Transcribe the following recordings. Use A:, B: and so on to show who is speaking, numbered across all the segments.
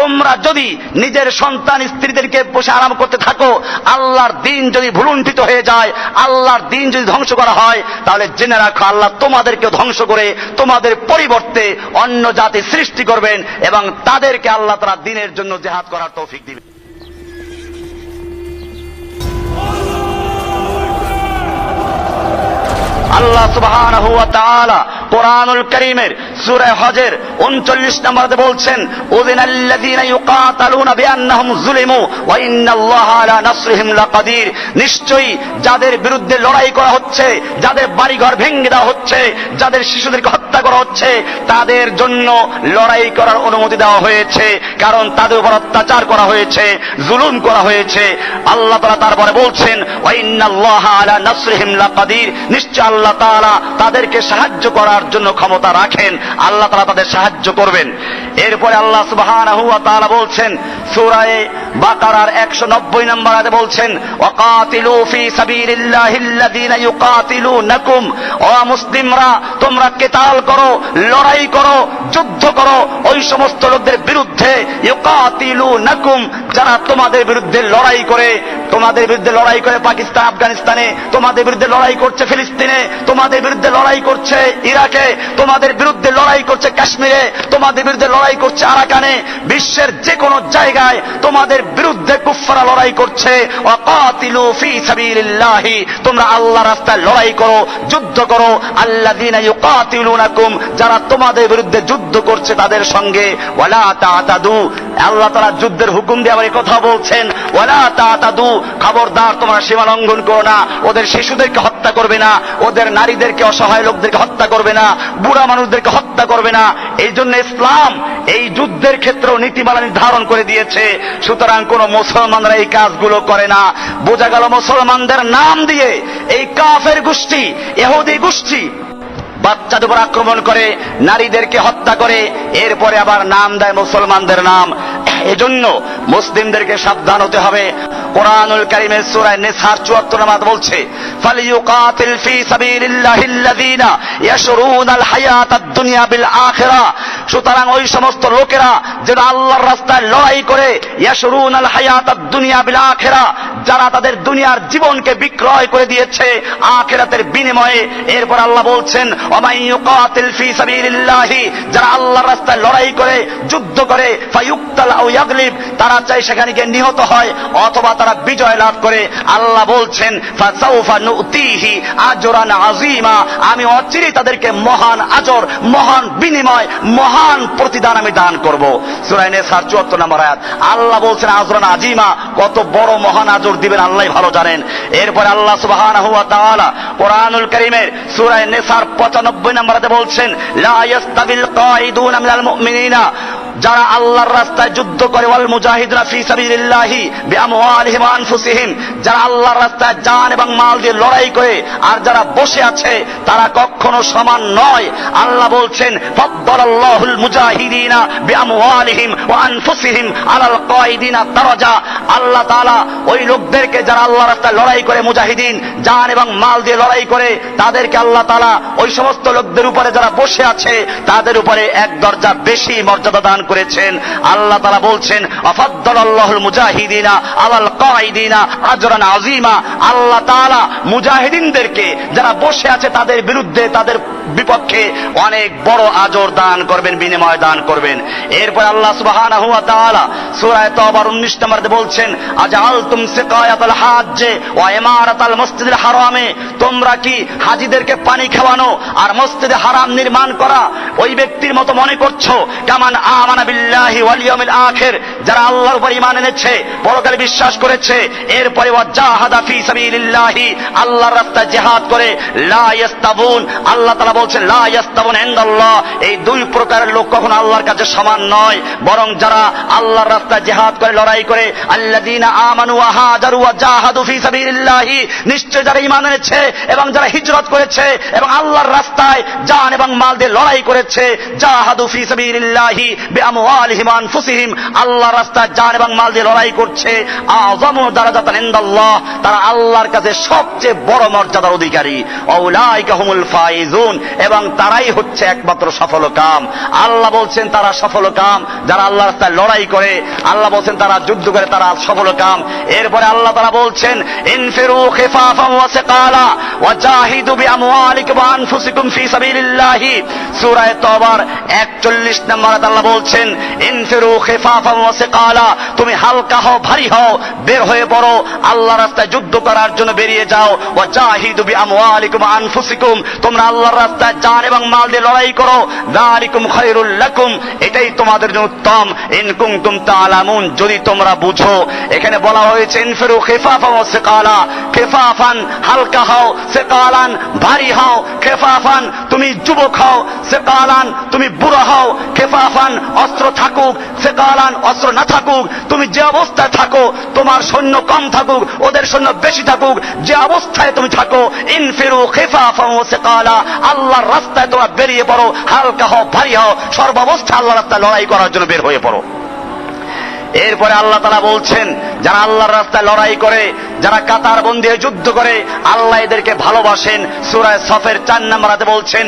A: তোমরা যদি নিজের সন্তান স্ত্রীদেরকে বসে আরাম করতে থাকো, আল্লাহর দিন যদি ভুলুণ্ঠিত হয়ে যায়, আল্লাহর দিন যদি ধ্বংস করা হয়, তাহলে জেনে রাখো আল্লাহ তোমাদেরকে ধ্বংস করে তোমাদের পরিবর্তে অন্য জাতি সৃষ্টি করবেন এবং তাদেরকে আল্লাহ তারা দিনের জন্য জেহাদ করার তৌফিক দিবেন। আল্লাহ তাআলা কোরআনুল করিমের সুরে হজের উনচল্লিশ নম্বর বলছেন উদিনাল্লাযীনা ইউকাতালুনা বিআন্নাহুম যুলিমু ওয়া ইন্নাল্লাহা আলা নাসরিহিম লাকাদির। নিশ্চয়ই যাদের বিরুদ্ধে লড়াই করা হচ্ছে, যাদের বাড়িঘর ভেঙে দেওয়া হচ্ছে, যাদের শিশুদেরকে হত্যা করা হচ্ছে, তাদের জন্য লড়াই করার অনুমতি দেওয়া হয়েছে, কারণ তাদের উপর অত্যাচার করা হয়েছে, জুলুম করা হয়েছে। আল্লাহ তাআলা তারপরে বলছেন নিশ্চয় আল্লাহ তাআলা তাদেরকে সাহায্য করার জন্য ক্ষমতা রাখেন, আল্লাহ তাআলা তাদের সাহায্য করবেন। এরপরে আল্লাহ তাআলা বলছেন, সূরায়ে বাকারার 190 নম্বর আয়াতে বলছেন, ওয়াকাতিলু ফি সাবিলিল্লাহিল্লাযীনা ইউকাতিলুনাকুম ও মুসলিমরা, তোমরা কেতাল করো, লড়াই করো, যুদ্ধ করো, ওই সমস্ত লোকদের বিরুদ্ধে ইউকাতিলুনাকুম, যারা তোমাদের বিরুদ্ধে লড়াই করে তোমাদের বিরুদ্ধে লড়াই করে পাকিস্তান, আফগানিস্তানে, তোমাদের বিরুদ্ধে লড়াই করছে ফিলিস্তিনে, তোমাদের বিরুদ্ধে লড়াই করছে ইরাকে, তোমাদের বিরুদ্ধে লড়াই করছে কাশ্মীরে, তোমাদের বিরুদ্ধে লড়াই করছে আরাকানে, বিশ্বের যে কোনো জায়গায় তোমাদের বিরুদ্ধে কুফারা লড়াই করছে। তোমরা আল্লাহ রাস্তায় লড়াই করো, যুদ্ধ করো। ইউকাতিলুনাকুম, যারা তোমাদের বিরুদ্ধে যুদ্ধ করছে তাদের সঙ্গে। আল্লাহ তারা যুদ্ধের হুকুম দিয়ে আবার কথা বলছেন। ওয়ালা তাতাদু খবরদার, তোমরা সীমা লঙ্ঘন করো না। ওদের শিশুদেরকে হত্যা করবে না। ওদের নারীদেরকে, অসহায় লোকদেরকে হত্যা করবে না। বুড়া মানুষদেরকে হত্যা করবে না। এই জন্য ইসলাম এই যুদ্ধের ক্ষেত্রেও নীতিমালা নির্ধারণ করে দিয়েছে। সুতরাং কোন মুসলমানরা এই কাজগুলো করে না। বোঝা গেল মুসলমানদের নাম দিয়ে এই কাফের গোষ্ঠী এহুদি গোষ্ঠী বাচ্চাদের উপর আক্রমণ করে, নারীদেরকে হত্যা করে, এরপরে আবার নাম দেয় মুসলমানদের নাম। এজন্য মুসলিমদেরকে সাবধান হতে হবে। কোরআনুল কারিমের সুরায় নেসার চুয়াত্তর নামাজ বলছে ফালিউকাতিল ফি দুনিয়া বিল আখিরা। সুতরাং ওই সমস্ত লোকেরা যারা আল্লাহর রাস্তায় লড়াই করে ইয়াশরুনাল হায়াতাদ দুনিয়া বিল আখিরা। যারা তাদের দুনিয়ার জীবনকে বিক্রয় করে দিয়েছে আখিরাতের বিনিময়ে, এরপর আল্লাহ বলছেন যারা আল্লাহর রাস্তায় লড়াই করে, যুদ্ধ করে তারা চাই সেখানে গিয়ে নিহত হয়, অথবা তারা বিজয় লাভ করে। আল্লাহ বলছেন আজিমা আমি অচিরেই তাদেরকে মহান আজর, মহান বিনিময়, মহান প্রতিদান আমি দান করব। সূরা নিসার 74 নম্বর আয়াত। আল্লাহ বলছেন, আজরান আজিমা কত বড় মহান আজর দিবেন আল্লাহ ভালো জানেন। এরপর আল্লাহ সুবাহান হুয়া তাআলা কোরআনুল কারীমের সূরা নিসার 95 নম্বর বলছেন, লা ইয়াস্তাবিল কাঈদুন মিনাল মুমিনিনা। যারা আল্লাহর রাস্তায় যুদ্ধ করে, ওয়াল মুজাহিদরা ফি সাবিলিল্লাহি বিআমওয়ালিহিম ওয়া আনফুসিহিম, যারা আল্লাহর রাস্তায় জান এবং মাল দিয়ে লড়াই করে আর যারা বসে আছে, তারা কখনো সমান নয়। আল্লাহ বলছেন, ফাদ্দালাল্লাহুল মুজাহিদিনা বিআমওয়ালিহিম ওয়া আনফুসিহিম আলাল কায়দিনা দারাজা আল্লাহ তাআলা ওই লোকদেরকে যারা আল্লাহর রাস্তায় লড়াই করে, মুজাহিদিন, জান এবং মাল দিয়ে লড়াই করে, তাদেরকে আল্লাহ তাআলা ওই সমস্ত লোকদের উপরে যারা বসে আছে, তাদের উপরে এক দরজা বেশি মর্যাদা দান করেছেন। আল্লাহ তারা বলছেন, আফাদ্দালাল্লাহুল মুজাহিদিনা আলাল কায়দিনা আজরান আজিমা আল্লাহ তাআলা মুজাহিদিনদেরকে যারা বসে আছে তাদের বিরুদ্ধে, তাদের বিপক্ষে অনেক বড় আজর দান করবেন, বিনিময় দান করবেন। এরপর আল্লাহ 19 নম্বরে বলছেন হারামে। তোমরা কি হাজীদেরকে পানি খাওয়ানো আর মসজিদে হারাম নির্মাণ করা ওই ব্যক্তির মতো মনে করছ? কামান যারা আল্লাহর উপর এনেছে, পরকালে বিশ্বাস করেছে আল্লাহর করে আল্লাহ বলছেন এই দুই প্রকারের লোক আল্লাহর কাছে সমান নয়, বরং যারা আল্লাহর করে, লড়াই করে আমানু জাহাদু ফি নিশ্চয় যারা এনেছে এবং যারা হিজরত করেছে এবং আল্লাহর রাস্তায় জান এবং মাল দিয়ে লড়াই করেছে, জাহাদু ফি আল্লাহর রাস্তায় জান এবং মাল দিয়ে লড়াই করছে। তারা আল্লাহর কাছে সবচেয়ে বড় মর্যাদার অধিকারী। ফাইজুন। এবং তারাই হচ্ছে একমাত্র সফল কাম। আল্লাহ বলছেন, তারা সফল কাম। যারা আল্লাহ রাস্তায় লড়াই করে, আল্লাহ বলছেন, তারা যুদ্ধ করে তারা সফল কাম। এরপরে আল্লাহ তারা বলছেন, ইনফিরু খিফাফাম ওয়া সিকালা ওয়া জাহিদু বিআমওয়ালিকুম ওয়া আনফুসিকুম ফি সাবিলিল্লাহি। সূরা তওবার 41 নম্বর আল্লাহ বলছেন ইনফিরু খিফাফাম ওয়া সিকালা, তুমি হালকা হও, ভারী হও, বের হয়ে পড়ো, আল্লাহ রাস্তায় যুদ্ধ করার জন্য বেরিয়ে যাও, ওয়া জাহিদু বিআমওয়ালিকুম ওয়া আনফুসিকুম, তোমরা আল্লাহর রাস্তায় জান এবং মাল দিয়ে লড়াই করো, যালিকুম খায়রুল লাকুম, এটাই তোমাদের জন্য উত্তম, ইন কুনতুম তাআলামুন, যদি তোমরা বুঝো। এখানে বলা হয়েছে, ইনফিরু খিফাফান ওয়া খিফাফান, হালকা হও, সিকালান, ভারী হও, খেফাফান, তুমি যুবক হও, সেকালান, তুমি বুড়ো হও, খেফাফান অস্ত্র থাকুক সেকালান অস্ত্র না থাকুক, তুমি যে অবস্থায় থাকো, তোমার সৈন্য কম থাকুক, ওদের সৈন্য বেশি থাকুক, যে অবস্থায় তুমি থাকো, ইনফিরু খেফা ও সেকালা, আল্লাহর রাস্তায় তোমরা বেরিয়ে পড়ো, হালকা হও, ভারী হও সর্বাবস্থায় আল্লাহ রাস্তায় লড়াই করার জন্য বের হয়ে পড়ো। এরপরে আল্লাহ তালা বলছেন যারা আল্লাহর রাস্তায় লড়াই করে, যারা কাতার বন্দি হয়ে যুদ্ধ করে, আল্লাহ এদেরকে ভালোবাসেন। সুরায় সফের চার বলছেন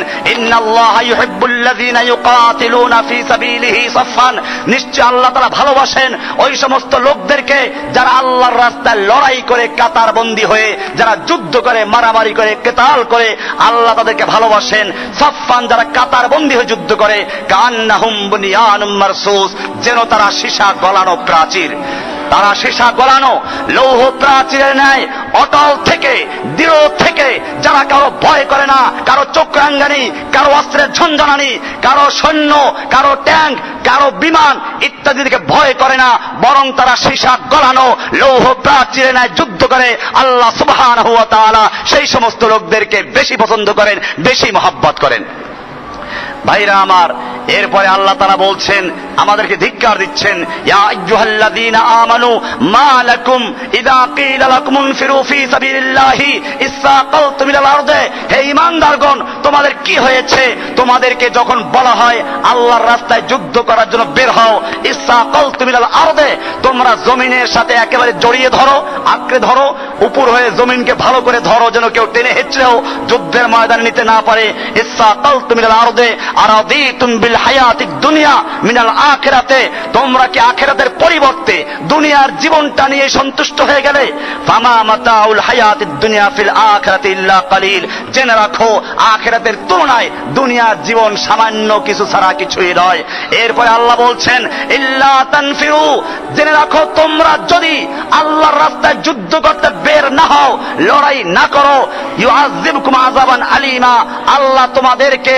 A: ফী সাবিলিহি সাফফান। নিশ্চয় আল্লাহ তারা ভালোবাসেন ওই সমস্ত লোকদেরকে যারা আল্লাহর রাস্তায় লড়াই করে, কাতার বন্দি হয়ে, যারা যুদ্ধ করে, মারামারি করে, কেতাল করে, আল্লাহ তাদেরকে ভালোবাসেন। সফান যারা কাতার বন্দি হয়ে যুদ্ধ করে কান্নাহুম বুনিয়ানুম মারসুস, যেন তারা সীসা গলানো প্রাচীর। তারা সীসা গলানো, লৌহ প্রাচীরের ন্যায়, অটল থেকে, দৃঢ় থেকে, যারা কারও ভয় করে না, কারও চক্রাঙ্গানি কারও অস্ত্রের ঝঞ্ঝানানি কারও সৈন্য, কারও ট্যাঙ্ক, কারও বিমান ইত্যাদি থেকে ভয় করে না, বরং তারা সীসা গলানো, লৌহ প্রাচীরের ন্যায় যুদ্ধ করে, আল্লাহ সুবহান সেই সমস্ত লোকদেরকে বেশি পছন্দ করেন, বেশি মহাব্বত করেন। ভাইরা আমার, এরপরে আল্লাহ তারা বলছেন, আমাদেরকে ধিক্কার দিচ্ছেন আমানু লাকুম ইনফিরু ফী সাবিলিল্লাহি ইলাল আরদে। হে তোমাদের কি হয়েছে? তোমাদেরকে যখন বলা হয়, আল্লাহর রাস্তায় যুদ্ধ করার জন্য বের হও ইসসাকালতুম ইলাল আরদে, তোমরা জমিনের সাথে একেবারে জড়িয়ে ধরো, আঁকড়ে ধরো, উপর হয়ে জমিনকে ভালো করে ধরো, যেন কেউ টেনে হেঁচড়েও যুদ্ধের ময়দানে নিতে না পারে। ইসসাকালতুম ইলাল আরদে বিল হায়াতিদ দুনিয়া মিনাল আখিরাতে, তোমরা কি পরিবর্তে দুনিয়ার জীবনটা নিয়ে সন্তুষ্ট হয়ে গেলে? ফামা মাতাউল দুনিয়া ফিল ইল্লা কালিল। জেনে রাখো তুলনায় দুনিয়ার জীবন সামান্য কিছু ছাড়া কিছুই নয়। এরপরে আল্লাহ বলছেন, ইল্লা তানফিরু। জেনে রাখো, তোমরা যদি আল্লাহর রাস্তায় যুদ্ধ করতে বের না হও, লড়াই না করো, ইউআযিবকুম আযাবান আলিমা। আল্লাহ তোমাদেরকে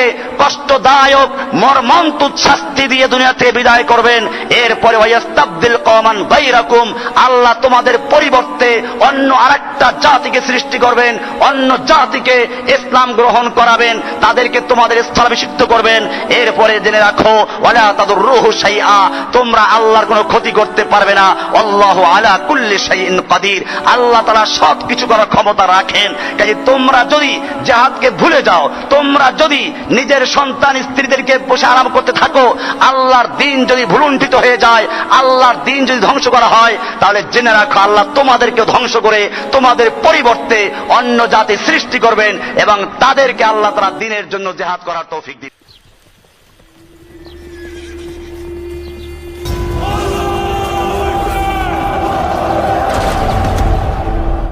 A: কষ্টদায়ক মর্মন্তুৎ শাস্তি দিয়ে দুনিয়াতে বিদায় করবেন। এরপরে ওয়াস্তাবদিল কমান বাইরাকুম, আল্লাহ তোমাদের পরিবর্তে অন্য আরেকটা জাতিকে সৃষ্টি করবেন, অন্য জাতিকে ইসলাম গ্রহণ করাবেন, তাদেরকে তোমাদের স্থলাভিষিক্ত করবেন। এরপরে জেনে রাখো, ওয়ালা তাদুর রুহু শাইআ, তোমরা আল্লাহর কোনো ক্ষতি করতে পারবে না। আল্লাহ আলা কুল্লি শাইইন কাদির, আল্লাহ তাআলা সব কিছু করার ক্ষমতা রাখেন। কাজে তোমরা যদি জাহাদকে ভুলে যাও, তোমরা যদি নিজের সন্তান স্ত্রীদেরকে বসে আরাম করতে থাকো আল্লাহর দিন যদি ভুলুণ্ঠিত হয়ে যায়, আল্লাহর দিন যদি ধ্বংস করা হয়, তাহলে জেনে রাখো আল্লাহ তোমাদেরকে ধ্বংস করে তোমাদের পরিবর্তে অন্য জাতি সৃষ্টি করবেন এবং তাদেরকে আল্লাহ তারা দিনের জন্য জেহাদ করার তৌফিক দিন